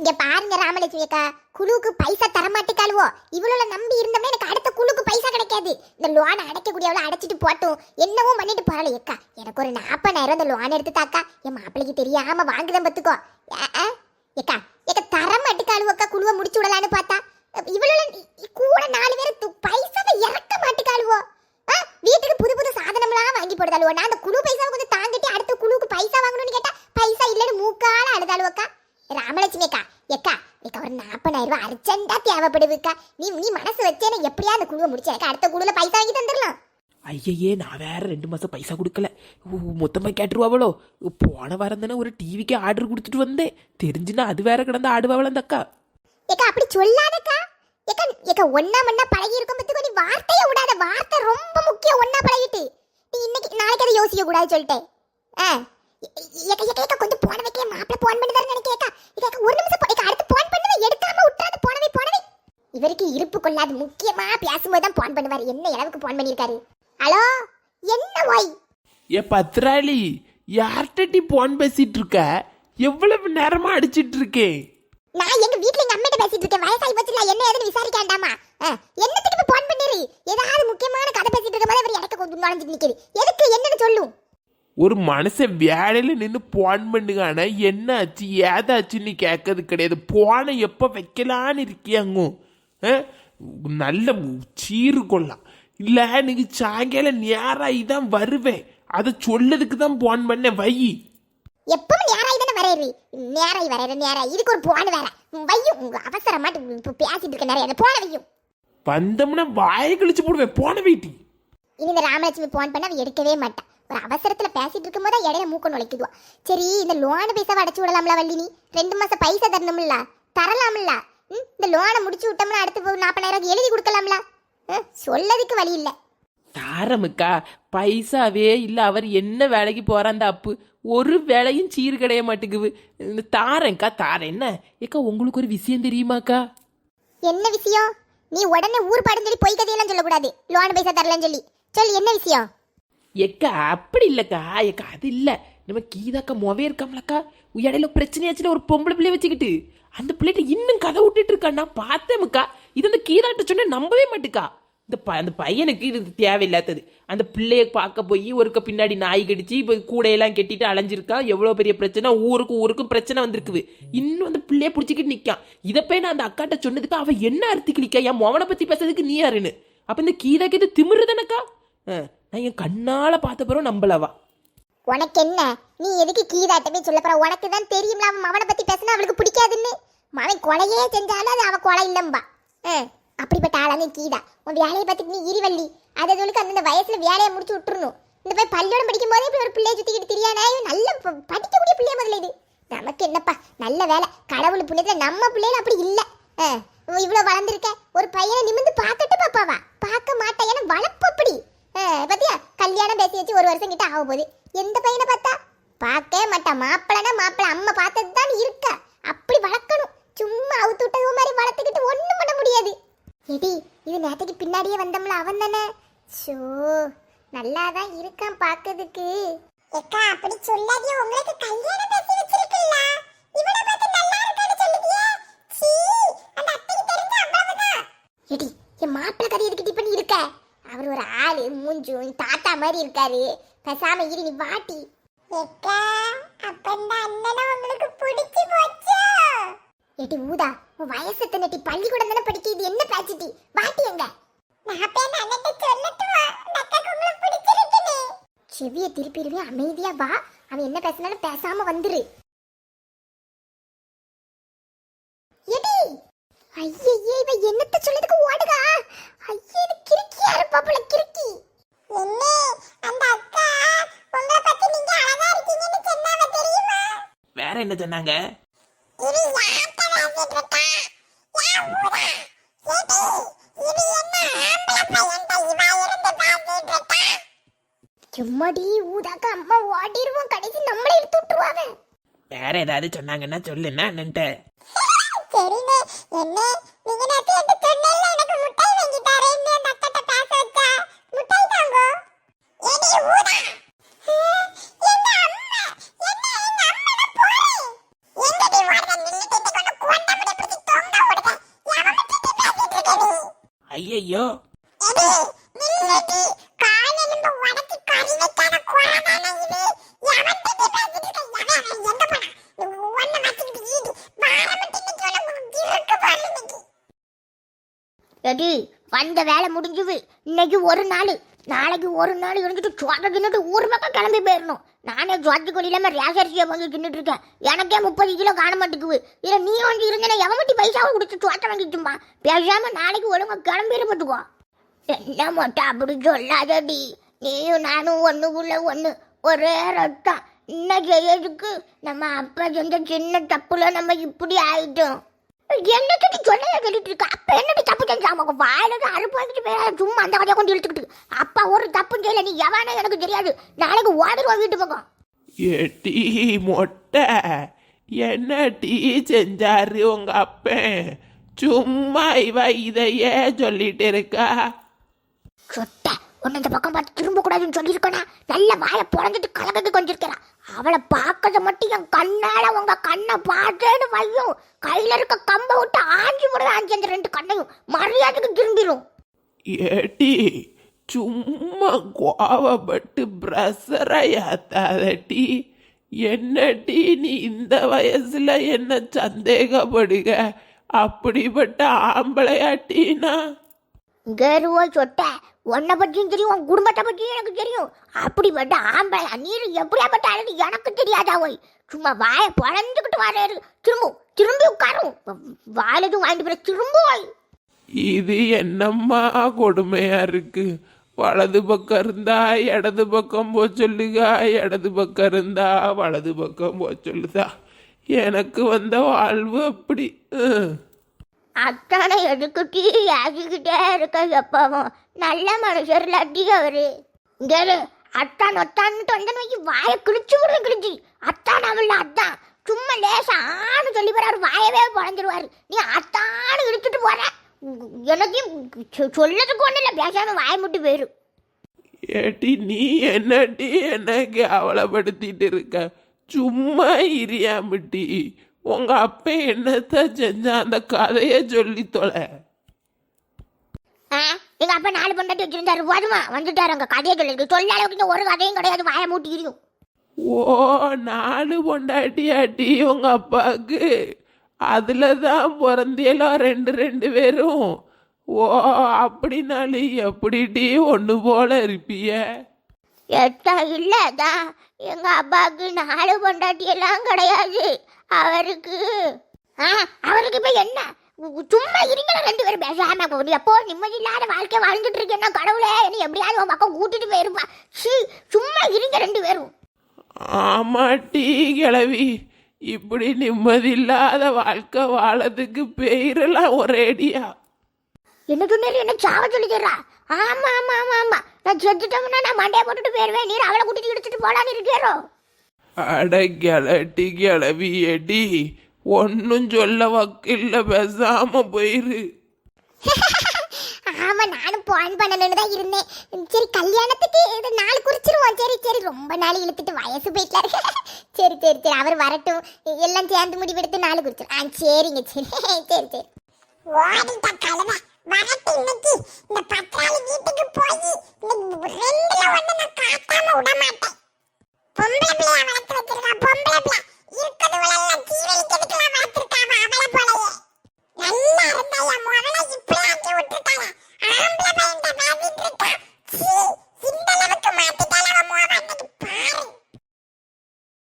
இங்க பாருங்க ராமலட்சுமி அக்கா. குழுவுக்கு பைசா தரமாட்டுக்காளுவோ. இவ்வளவு நம்பி இருந்தோம்னா எனக்கு அடுத்த குழுக்கு பைசா கிடைக்காது. இந்த லோனை அடைக்கக்கூடியவளை அடைச்சிட்டு போட்டும். என்னவோ பண்ணிட்டு போறாளே அக்கா. எனக்கு ஒரு நாற்பதாயிரம் இந்த லோன் எடுத்து தாக்கா என் மாப்பிளைக்கு தெரியாம வாங்குதான் பத்துக்கோ. ஏக்கா ஏக்கா எக்கா எக்க அக்கா. குழுவை முடிச்சு விடலான்னு பார்த்தா இவ்வளவு கூட நாலு பேர் பைசாவை இறக்க மாட்டுக்காளுவோ ஆ, வீட்டுக்கு புது புது சாதனம்லாம் வாங்கி போடுதாளுவோ நான் அந்த குழு பைசாவை கொஞ்சம் தாங்கிட்டு அடுத்த குழுவுக்கு பைசா வாங்கணும்னு கேட்டா பைசா இல்லைன்னு மூக்கால அழுதாளுவக்கா ராமலட்சுமி அக்கா எக்கா எக்கா ஒரு நாற்பதாயிரம் ரூபாய் அர்ஜென்ட்டா தேவைப்படுதுக்கா நீ நீ மனசு வச்சேன்னு எப்படியா அந்த குழுவை முடிச்ச எனக்கு அடுத்த குழுல பைசா வாங்கி தந்துடலாம். ஐயையே நான் வேற ரெண்டு மாசம் பைசா கொடுக்கல. ஊ, மொத்தமா கேட்டுருவாவளோ? போன வாரம் தானே ஒரு டிவிக்கு ஆர்டர் கொடுத்துட்டு வந்தேன். தெரிஞ்சுன்னா அது வேற கிடந்து ஆடுவாவள அந்த அக்கா? ஏக்கா அப்படி சொல்லாதக்கா. ஏக்கா ஏக்கா ஒன்னா மண்ணா பழகி இருக்கும் பத்துக்கு நீ வார்த்தையை விடாத. வார்த்தை ரொம்ப முக்கியம் ஒன்னா பழகிட்டு. நீ இன்னைக்கு நாளைக்கு அதை யோசிக்க கூடாது சொல்லிட்டேன். ஆ. ஏக்கா ஏக்கா ஏக்கா கொஞ்சம் போன வைக்க மாப்பிள்ள போன் பண்ணுதாரு நினைக்கேக்கா ஏக்கா. ஒரு நிமிஷம் ஏக்கா அடுத்து போன் பண்ணுவே இவருக்கு இருப்பு கொள்ளாது. முக்கியமா பேசும்போது தான் போன் பண்ணுவார். என்ன அளவுக்கு போன் பண்ணியிருக்காரு? ஹலோ என்ன வாய்? ஏ பத்ராளி யார்கிட்ட போன் பேசிட்டு இருக்க? எவ்வளவு நேரமா அடிச்சிட்டு இருக்கேன் நான் எங்க வீட்ல எங்க அம்மிட்ட பேசிட்டு இருக்கேன். வயசாகி போச்சுல என்ன ஏதுன்னு விசாரிக்க வேண்டாமா என்னத்துக்கு போன் பண்ணிரு ஏதாவது முக்கியமான கதை பேசிட்டு இருக்கும் போது இவர் எனக்கு கொஞ்சம் நுழைஞ்சிட்டு நிக்குது. எதுக்கு என்னன்னு சொல்லும் ஒரு மனுஷன் வேலையில நின்று போன் பண்ணுகானா? என்ன ஆச்சு ஏதாச்சுன்னு கேட்கறது கிடையாது. போனை எப்போ வைக்கலான்னு இருக்கியாங்க? நல்ல சீரு கொள்ளலாம் இல்லை இன்னைக்கு சாயங்காலம் நேராகி தான் வருவேன் அதை சொல்லதுக்கு தான் போன் பண்ணேன் வை எப்பவும் நேராய் தானே வரையறு நேராய் வரையற நேராய் இதுக்கு ஒரு போன் வேற வையும் உங்க அவசரமாட்டு இப்ப பேசிட்டு இருக்க நிறைய போன வையும் வந்தோம்னா வாயை கழிச்சு போடுவேன் போன வீட்டி இனி இந்த ராமலட்சுமி போன் பண்ண அவ எடுக்கவே மாட்டா ஒரு அவசரத்துல பேசிட்டு இருக்கும்போது இடையில மூக்க நுழைக்குதுவா சரி இந்த லோன் பைசாவை அடைச்சு விடலாம்ல வள்ளினி ரெண்டு மாசம் பைசா தரணும்ல தரலாம்ல இந்த லோனை முடிச்சு விட்டோம்னா அடுத்து நாற்பதாயிரம் எழுதி கொடுக்கலாம்ல. சொல்லதுக்கு வழி இல்லை. தாரமுக்கா பைசாவே இல்லை அவர் என்ன வேலைக்கு போறான் அந்த அப்பு? ஒரு வேலையும் சீர் கிடைய மாட்டேங்குது. இந்த தாரேன்க்கா தாரேன் என்ன? ஏக்கா உங்களுக்கு ஒரு விஷயம் தெரியுமாக்கா? என்ன விஷயம்? நீ உடனே ஊர் பாடம் சொல்லி பொய் கதையெல்லாம் சொல்லக்கூடாது. லோன் பைசா தரலன்னு சொல்லி. சொல்லு என்ன விஷயம்? ஏக்கா அப்படி இல்லைக்கா ஏக்கா அது இல்லை. நம்ம கீதாக்கா மொவே இருக்காமலக்கா. இடையில பிரச்சனையாச்சுல ஒரு பொம்பளை பிள்ளைய வச்சுக்கிட்டு. அந்த பிள்ளைகிட்ட இன்னும் கதை விட்டுட்டு இருக்கான்னா நான் பார்த்தேமுக்கா இது அந்த கீதாட்ட சொன்ன நம்பவே மாட்டுக்கா. இந்த ப அந்த பையனுக்கு இது தேவையில்லாதது. அந்த பிள்ளைய பார்க்க போய் ஒருக்க பின்னாடி நாய் கடிச்சு இப்போ கூடையெல்லாம் கட்டிட்டு அலைஞ்சிருக்கா? எவ்வளோ பெரிய பிரச்சனை? ஊருக்கும் ஊருக்கும் பிரச்சனை வந்திருக்குது. இன்னும் அந்த பிள்ளைய பிடிச்சிக்கிட்டு நிற்கான் இதை போய் நான் அந்த அக்காட்ட சொன்னதுக்கு அவள் என்ன அறுத்து நிற்கா என் மோவனை பற்றி பேசுறதுக்கு நீ யாருன்னு? அப்போ இந்த கீதா இது திமிரு தானக்கா நான் என் கண்ணால் பார்த்த பிறகு நம்பலவா? உனக்கு என்ன நீ எதுக்கு கீதாட்டமே சொல்ல போற? உனக்கு தான் தெரியும்ல அவன் மவனை பத்தி பேசினா அவளுக்கு பிடிக்காதுன்னு. மவன் கொலையே செஞ்சாலும் அது அவன் கொலை இல்லம்பா. அப்படிப்பட்ட ஆளாங்க கீதா. உன் வேலையை பார்த்துட்டு நீ இருவள்ளி. அது அதுகளுக்கு அந்தந்த வயசுல வேலையை முடிச்சு விட்டுருணும் இந்த போய் பள்ளியோட படிக்கும் போதே இப்படி ஒரு பிள்ளைய சுத்திக்கிட்டு தெரியாதே நல்ல படிக்கக்கூடிய பிள்ளைய முதல்ல இது. நமக்கு என்னப்பா நல்ல வேலை. கடவுள் புண்ணியத்துல நம்ம பிள்ளைகள் அப்படி இல்லை. இவ்வளோ இவ்வளவு வளர்ந்துருக்க. ஒரு பையனை நிமிந்து பார்த்துட்டு பாப்பாவா? பார்க்க மாட்டேன். ஏன்னா வளர்ப்பு அப்படி. பார்த்தியா கல்யாணம் பேசி வச்சு ஒரு வருஷம் கிட்ட ஆக போகுது. எந்த பையனை பார்த்தா? பார்க்கவே மாட்டா. மாப்பிள்ளனா மாப்பிள்ளை. அம்மா பார்த்தது தான் இருக்க. அப்படி வளர்க்கணும். சும்மா அவுத்து விட்டது மாதிரி வளர்த்துக்கிட்டு ஒண்ணும் பண்ண முடியாது. எடி இது நேத்தைக்கு பின்னாடியே வந்தோம்ல. அவன் தானே? ஷோ நல்லா தான் இருக்கான் பார்க்கிறதுக்கு. ஏக்கா அப்படி சொல்லாதே. உங்களுக்கு கல்யாணம் பேசி வச்சிருக்கல இவனை பார்த்து நல்லா இருக்கான்னு சொல்லுதியே. சீ அந்த அத்தைக்கு தெரிஞ்ச அவ்வளவுதான். எடி என் மாப்பிள்ளை கதை எதுக்கிட்டு பண்ணி இருக்க அவர் ஒரு ஆளு மூஞ்சும் தாத்தா மாதிரி இருக்காரு. பேசாம இரு நீ வாட்டி ஏக்கா அப்ப இந்த அண்ணனை உங்களுக்கு பிடிச்சு போச்சோ? எடி ஊதா உன் வயசு எத்தனை டி? பள்ளிக்கூடம் தானே படிக்கிறது என்ன பேச்சிட்டி? வாட்டி எங்க? நான் போய் அண்ணன் அண்ணன்ட்ட சொல்லட்டுமா? அக்காக்கு உங்களுக்கு பிடிச்சிருக்குன்னு. செவிய திருப்பிடுவே அமைதியா வா. அவன் என்ன பேசினாலும் பேசாம வந்துரு. எடி ஐயே இவ என்னத்த சொல்லதுக்கு ஓடுகா ஐயே இது கிறுக்கியா இருப்பாப்புல கிறுக்கி என்ன அந்த அக்கா உங்களை பத்தி நீங்க அழகா இருக்கீங்கன்னு சொன்னாவ தெரியுமா வேற என்ன சொன்னாங்க இது யார்கிட்ட பேசிட்டு இருக்கா யா ஊரா ஏடி இது என்ன ஆம்பளை பையன்ட்ட இவ இருந்து பேசிட்டு இருக்கா? எம்மாடி ஊதாக்கா அம்மா ஓடிடுவோம் கடைசி நம்மளே எடுத்து விட்டுருவாங்க. வேற ஏதாவது சொன்னாங்கன்னா சொல்லுன்னா என்னன்ட்ட சரிண்ணே. என்ன நீங்க நேத்து என்கிட்ட சொன்னேன்ல எனக்கு முட்டாய் வாங்கி தரேன்னு அந்த அக்காட்ட பேச வச்சா. முட்டாய் தாங்க ஏடி ஊதா. இன்னைக்கு. எடி வந்த வேலை முடிஞ்சுது. இன்னைக்கு ஒரு நாள். நாளைக்கு ஒரு நாள் இருந்துட்டு சோத்த தின்னுட்டு ஊர் பக்கம் கிளம்பி போயிடணும் நானே ஜோத்தி கொடி இல்லாம ரேசரிசியை வாங்கி தின்னுட்டு இருக்கேன். எனக்கே முப்பது கிலோ காண மாட்டேங்குது. இல்லை நீ வந்து இருந்தேன்னா எவன் மட்டும் பைசாவை கொடுத்து சோத்த வாங்கிட்டும்பா பேசாமல் நாளைக்கு ஒழுங்கா கிளம்பிட மாட்டுக்கோ என்ன மட்டும் அப்படி சொல்லாதடி. நீயும் நானும் ஒன்றுக்குள்ள ஒன்று ஒரே ரத்தம். என்ன செய்யறதுக்கு நம்ம அப்பா செஞ்ச சின்ன தப்புல நம்ம இப்படி ஆயிட்டோம்? என்னடி சொல்லையா சொல்லிட்டு இருக்க? அப்ப என்னடி தப்பு செஞ்சாம உங்க வாயில தான் அறுப்பு வாங்கிட்டு போய் சும்மா அந்த கதையை கொண்டு இழுத்துக்கிட்டு. அப்பா ஒரு தப்பும் செய்யல. நீ எவனே எனக்கு தெரியாது. நாளைக்கு ஓடிடுவோம் வீட்டு பக்கம். ஏட்டி மொட்டை. என்ன டீ செஞ்சாரு உங்க அப்பன் சும்மா இவ இதையே சொல்லிட்டு இருக்கா. சொட்ட. உன்னை இந்த பக்கம் பார்த்து திரும்ப கூடாதுன்னு சொல்லியிருக்கனா? நல்ல வாயை புடஞ்சிட்டு கலக்கத்து கொஞ்சிருக்கிறா அவளை பார்க்கறத மட்டும் என் கண்ணால உங்க கண்ணை பார்த்தேன்னு வையும் கையில இருக்க கம்பை விட்டு ஆஞ்சி முறை ஆஞ்சி அந்த ரெண்டு கண்ணையும். மரியாதைக்கு திரும்பிடும் ஏட்டி சும்மா கோவப்பட்டு பிரஷரை ஏத்தாதட்டி என்னடி நீ இந்த வயசுல என்ன சந்தேகப்படுக? அப்படிப்பட்ட ஆம்பளையாட்டினா? கருவா சொட்ட. உன்னை பற்றியும் தெரியும் உன் குடும்பத்தை பற்றியும் எனக்கு தெரியும். அப்படிப்பட்ட ஆம்பளை நீர் எப்படியாப்பட்ட அழகு எனக்கு தெரியாதா ஓய்? சும்மா வாயை பொழந்துக்கிட்டு வராரு திரும்பும் திரும்பி உட்காரும் எதுவும் வாங்கிட்டு போய் திரும்புவாய் இது என்னம்மா கொடுமையா இருக்கு? வலது பக்கம் இருந்தா இடது பக்கம் போ சொல்லுகா இடது பக்கம் இருந்தா வலது பக்கம் போ சொல்லுதா? எனக்கு வந்த வாழ்வு அப்படி. அத்தானை எதுக்கிட்டே ஆகிக்கிட்டே இருக்க எப்பவும்? நல்ல மனுஷர் இல்லாட்டி அவரு. கேளு அத்தான் ஒத்தான்னு தொண்டன் வைக்கி வாயை கிழிச்சு விடுற கிழிச்சு. அத்தான் அவள் அத்தான். சும்மா லேசா ஆணு சொல்லி போறாரு வாயவே பொழஞ்சிருவாரு. நீ அத்தானு இழுத்துட்டு போற. எனக்கும் சொல்லதுக்கு ஒன்றும் இல்லை பேசாம வாய முட்டு போயிரும் ஏட்டி நீ என்னடி எனக்கு அவலப்படுத்திட்டு இருக்க? சும்மா இரியாமட்டி உங்க அப்பா என்னத்த செஞ்சா அந்த கதையை சொல்லி தொலை. ஆ? எங்க அப்பா நாலு பொண்டாட்டி வச்சிருந்தாரு. போதுமா? வந்துட்டாரு அங்க கதையை சொல்லி. சொல்ல அளவுக்கு ஒரு கதையும் கிடையாது. வாய மூட்டி இருக்கும் ஓ நாலு பொண்டாட்டியாட்டி உங்க அப்பாவுக்கு. அதுல தான் பிறந்தியலோ ரெண்டு ரெண்டு பேரும். ஓ அப்படின்னாலும் எப்படிடி ஒன்று போல இருப்பிய? எத்தா இல்லதான் எங்க அப்பாவுக்கு நாலு பொண்டாட்டி எல்லாம் கிடையாது. அவருக்கு. அவருக்கு இப்ப என்ன? சும்மா இருங்களா ரெண்டு பேரும் பேசாம போகுது எப்போ நிம்மதி இல்லாத வாழ்க்கை வாழ்ந்துட்டு இருக்கேன்னா கடவுளே என்ன எப்படியாவது உன் பக்கம் கூட்டிட்டு போயிருப்பா. சீ சும்மா இருங்க ரெண்டு பேரும். ஆமாட்டி கிளவி இப்படி நிம்மதி இல்லாத வாழ்க்கை வாழறதுக்கு பெயரெல்லாம் ஒரேடியா. என்ன சொன்னாரு என்ன சாவ சொல்லிக்கிறா ஆமா ஆமா ஆமா ஆமா. நான் செத்துட்டோம்னா நான் மண்டையை போட்டுட்டு போயிருவேன். நீர் அவளை கூட்டிட்டு இடிச்சிட்டு போலான்னு இருக்கேரோ அட கிளட்டி கிளவி எடி. ஒன்றும் சொல்ல வக்கில்ல பேசாம போயிரு. ஆமா நானும் பான் பண்ணணும்னு தான் இருந்தேன். சரி கல்யாணத்துக்கு இது நாள் குறிச்சிருவோம். சரி சரி ரொம்ப நாள் இழுத்துட்டு வயசு போயிட்டாரு சரி சரி சரி அவர் வரட்டும். எல்லாம் சேர்ந்து முடிவெடுத்து நாள் குறிச்சிரும். ஆ சரிங்க சரி சரி சரி. ஓடிட்ட கழுதை வரட்டு இன்னைக்கு. இந்த பத்ராளி வீட்டுக்கு போய் இன்னைக்கு ரெண்டுல ஒண்ணு நான் காட்டாம விட மாட்டேன். பொம்பளை பிள்ளையா வளர்த்து வச்சிருக்கா பொம்பளை பிள்ளை.